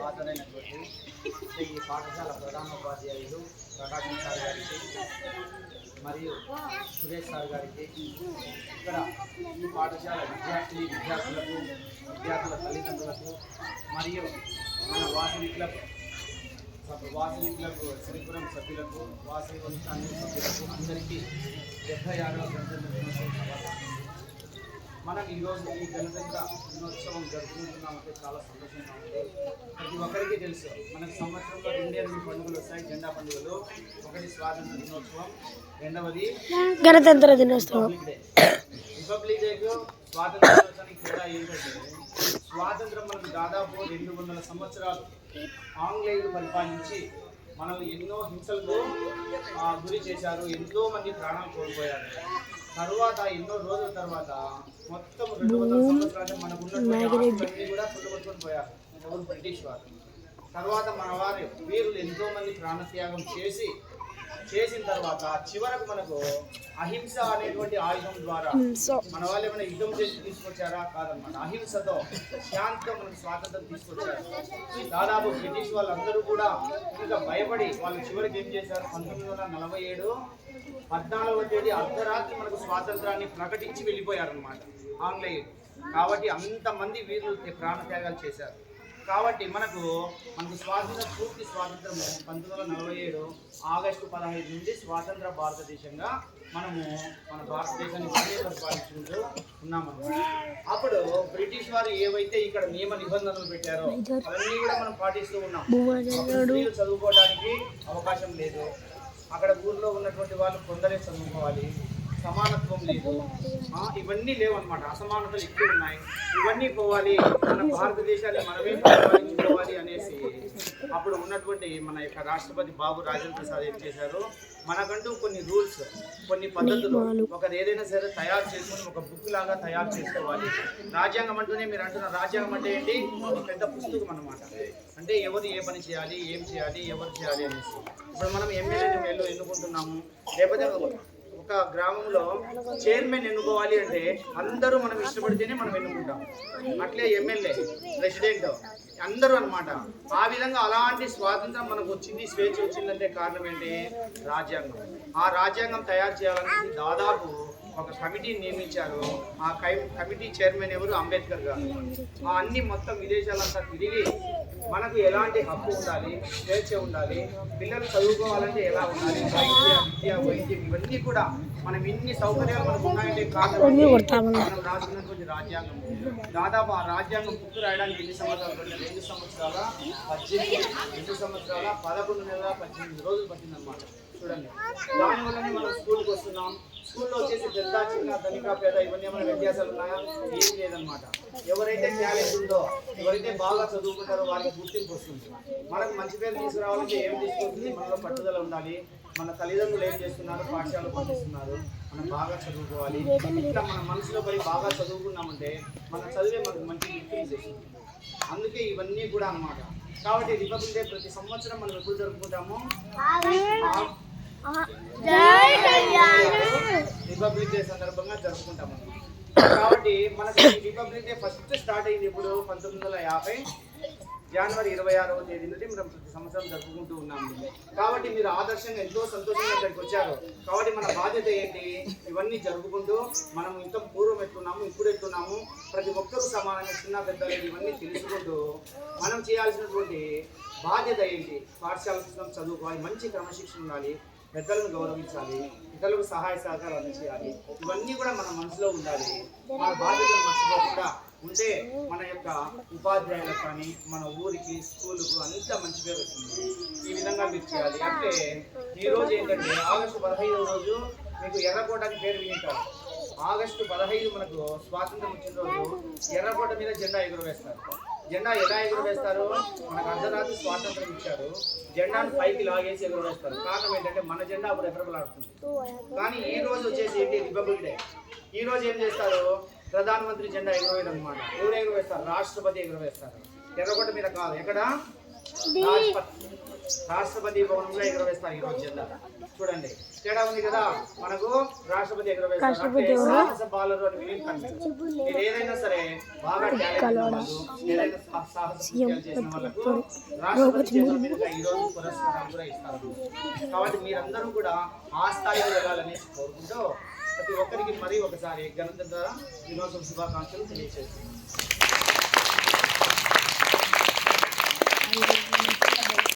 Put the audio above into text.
హాజరైనటువంటి శ్రీ ఈ పాఠశాల ప్రధానోపాధ్యాయులు ప్రకాశం సార్ గారికి మరియు సురేష్ సార్ గారికి ఇక్కడ ఈ పాఠశాల విద్యార్థి విద్యార్థులకు విద్యార్థుల తల్లిదండ్రులకు మరియు మన వాసవి క్లబ్ సభ- వాసవి క్లబ్ శ్రీపురం సభ్యులకు వాసవి వంశాన్ని సభ్యులకు అందరికీ డెబ్బై ఆరవ గణతంత్ర దినోత్సవం మనం ఈరోజు ఈ గణతంత్ర దినోత్సవం జరుపుకుంటున్నామంటే చాలా సంతోషంగా ఉంది. ఒక్కరికి తెలుసు. మనకు సంవత్సరంలో రెండే రెండు పండుగలు వస్తాయి. జెండా పండుగలు. ఒకటి స్వాతంత్ర దినోత్సవం. రెండవది గణతంత్ర దినోత్సవం. రిపబ్లిక్ డేకు స్వాతంత్ర దినోత్సవానికి తేడా ఏంటంటే స్వాతంత్రం మనకు దాదాపు రెండు వందల సంవత్సరాలు ఆంగ్లేయులు పరిపాలించి మనల్ని ఎన్నో హింసలకు గురి చేశారు. ఎంతో మంది ప్రాణాలు కోల్పోయారు. తర్వాత ఎన్నో రోజుల తర్వాత మొత్తం రెండు వందల సంవత్సరాలు మనకు ఉన్నటువంటి ఆస్తులన్నీ కూడా పోయారు ఎవరు బ్రిటిష్ వారు. తర్వాత మన వారి వీరులు ఎంతో మంది ప్రాణత్యాగం చేసి చేసిన తర్వాత చివరకు మనకు అహింస అనేటువంటి ఆయుధం ద్వారా సో మన వాళ్ళు ఏమైనా యుద్ధం చేసి తీసుకొచ్చారా? కాదనమాట అహింసతో శాంతితో మనకు స్వాతంత్రం తీసుకొచ్చారు. దాదాపు బ్రిటిష్ వాళ్ళందరూ కూడా ఇంకా భయపడి వాళ్ళు చివరికి ఏం చేశారు? పంతొమ్మిది వందల నలభై ఏడు పద్నాలుగవ తేదీ అర్ధరాత్రి మనకు స్వాతంత్రాన్ని ప్రకటించి వెళ్ళిపోయారు అనమాట ఆంగ్లేయులు. కాబట్టి అంతమంది వీరులు ప్రాణత్యాగాలు చేశారు. కాబట్టి మనకు మనకు స్వాతంత్ర పూర్తి స్వాతంత్రము పంతొమ్మిది వందల నలభై ఏడు ఆగస్టు పదహైదు నుండి స్వాతంత్ర భారతదేశంగా మనము మన భారతదేశాన్ని పరిపాలించుకుంటూ ఉన్నామన్నమాట. అప్పుడు బ్రిటిష్ వారు ఏవైతే ఇక్కడ నియమ నిబంధనలు పెట్టారో అవన్నీ కూడా మనం పాటిస్తూ ఉన్నాం. స్త్రీలు చదువుకోవడానికి అవకాశం లేదు. అక్కడ ఊర్లో ఉన్నటువంటి వాళ్ళు కొందరే చదువుకోవాలి. సమానత్వం లేదు. ఆ, ఇవన్నీ లేవన్నమాట. అసమానతలు ఎక్కువ ఉన్నాయి. ఇవన్నీ పోవాలి. మన భారతదేశాన్ని మనమే పరిపాలించుకోవాలి అనేసి అప్పుడు ఉన్నటువంటి మన యొక్క రాష్ట్రపతి బాబు రాజేంద్ర ప్రసాద్ ఏం చేశారు? మనకంటూ కొన్ని రూల్స్ కొన్ని పద్ధతులు ఒకరు ఏదైనా సరే తయారు చేసుకుని ఒక బుక్ లాగా తయారు చేసుకోవాలి. రాజ్యాంగం అంటూనే మీరు అంటున్న రాజ్యాంగం అంటే ఏంటి? ఒక పెద్ద పుస్తకం అన్నమాట. అంటే ఎవరు ఏ పని చేయాలి ఏం చేయాలి ఎవరు చేయాలి అనేసి. ఇప్పుడు మనం ఎమ్మెల్యేని ఎన్నుకుంటున్నాము? లేకపోతే గ్రామంలో చైర్మన్ ఎన్నుకోవాలి అంటే అందరూ మనం ఇష్టపడితేనే మనం ఎన్నుకుంటాం. అట్లే ఎమ్మెల్యే ప్రెసిడెంట్ అందరూ అనమాట ఆ విధంగా అలాంటి స్వాతంత్రం మనకు వచ్చింది స్వేచ్ఛ వచ్చిందంటే కారణం ఏంటి? రాజ్యాంగం. ఆ రాజ్యాంగం తయారు చేయాలని దాదాపు ఒక కమిటీ నియమించారు. ఆ కమిటీ చైర్మన్ ఎవరు? అంబేద్కర్ గారు. ఆ అన్ని మొత్తం విదేశాలంతా తిరిగి మనకు ఎలాంటి హక్కు ఉండాలి స్వేచ్ఛ ఉండాలి పిల్లలు చదువుకోవాలంటే ఎలా ఉండాలి వైద్య విద్య వైద్యం ఇవన్నీ కూడా మనం ఇన్ని సౌకర్యాలు మనకు ఉన్నాయంటే కారణం ఏంటి? మనం రాసుకున్నటువంటి రాజ్యాంగం. దాదాపు ఆ రాజ్యాంగం బుక్ రాయడానికి ఎన్ని సంవత్సరాలు రెండు సంవత్సరాల? పద్దెనిమిది రెండు సంవత్సరాల? పదకొండు నెలల? పద్దెనిమిది రోజులు పట్టింది అనమాట చూడండి. దానివల్లనే మనం స్కూల్కి వస్తున్నాం. స్కూల్లో వచ్చేసి పెద్ద చిన్న ధనిక పేద ఇవన్నీ ఏమైనా వ్యత్యాసాలు ఉన్నాయా? ఏం లేదనమాట ఎవరైతే టాలెంట్ ఉందో ఎవరైతే బాగా చదువుకుంటారో వారికి గుర్తింపు వస్తుంది. మనకు మంచి పేరు తీసుకురావాలంటే ఏం తీసుకొస్తుంది మనలో పట్టుదల ఉండాలి. మన తల్లిదండ్రులు ఏం చేస్తున్నారు? పాఠశాలకు పంపిస్తున్నారు. మనం బాగా చదువుకోవాలి. ఇట్లా మన మనసులో పడి బాగా చదువుకున్నామంటే మన చదివే మనకు మంచి గుర్తింపు వస్తుంది. అందుకే ఇవన్నీ కూడా అన్నమాట. కాబట్టి రిపబ్లిక్ డే ప్రతి సంవత్సరం మనం ఎప్పుడు జరుపుకుంటాము? రిపబ్లిక్ డే సందర్భంగా జరుపుకుంటాం కాబట్టి మనకి రిపబ్లిక్ డే ఫస్ట్ స్టార్ట్ అయింది ఇప్పుడు పంతొమ్మిది వందల యాభై జనవరి ఇరవై ఆరవ తేదీ నుండి మనం ప్రతి సంవత్సరం జరుపుకుంటూ ఉన్నాము కాబట్టి మీరు ఆదర్శంగా ఎంతో సంతోషంగా ఇక్కడికి వచ్చారు. కాబట్టి మన బాధ్యత ఏంటి? ఇవన్నీ జరుపుకుంటూ మనం ఇంత పూర్వం ఎట్లున్నాము ఇప్పుడు ఎట్లున్నాము ప్రతి ఒక్కరూ సమానంగా చిన్న పెద్దలు ఇవన్నీ తెలుసుకుంటూ మనం చేయాల్సినటువంటి బాధ్యత ఏంటి? పాఠశాల చదువుకోవాలి మంచి క్రమశిక్షణ ఉండాలి పెద్దలను గౌరవించాలి ఇతరులకు సహాయ సహకారాలు అందించాలి. ఇవన్నీ కూడా మన మనసులో ఉండాలి. మన బాధ్యతలు మర్చిపోకుండా ఉంటే మన యొక్క ఉపాధ్యాయులకు కానీ మన ఊరికి స్కూలుకు అంత మంచి పేరు వస్తుంది. ఈ విధంగా మీరు చేయాలి. అంటే ఈ రోజు ఏంటంటే ఆగస్టు పదహైదవ రోజు మీకు ఎర్రకోట పేరు వింటారు ఆగస్టు పదహైదు మనకు స్వాతంత్రం వచ్చిన రోజు ఎర్రకోట మీద జెండా ఎగురవేస్తారు. జెండా ఎలా ఎగురవేస్తారు? మనకు అర్ధరాత్రి స్వాతంత్రం ఇచ్చారు. జెండాను పైకి లాగేసి ఎగురవేస్తారు. కారణం ఏంటంటే మన జెండా అప్పుడు ఎగరబలాడుతుంది కానీ ఈ రోజు వచ్చేసి ఏంటి? రిపబ్లిక్ డే ఈ రోజు ఏం చేస్తారు? ప్రధానమంత్రి జెండా ఎగురవేయడం అనమాట ఎవరు ఎగురవేస్తారు? రాష్ట్రపతి ఎగురవేస్తారు. ఎర్రకోట మీద కాదు. ఎక్కడ? రాష్ట్రపతి రాష్ట్రపతి భవనంలో ఎగరవేస్తారు ఈ రోజు జిల్లా చూడండి తేడా ఉంది కదా? మనకు రాష్ట్రపతి ఎగరవేస్తారు సాహస బాలరు అని ఏదైనా సరే బాగా చేసిన రాష్ట్రపతి ఈ రోజు కాబట్టి మీరందరూ కూడా ఆ స్థాయిలో వెళ్ళాలనేసి కోరుకుంటూ ప్రతి ఒక్కరికి మరి ఒకసారి గణత ద్వారా దినోత్సవ శుభాకాంక్షలు తెలియజేస్తున్నాను.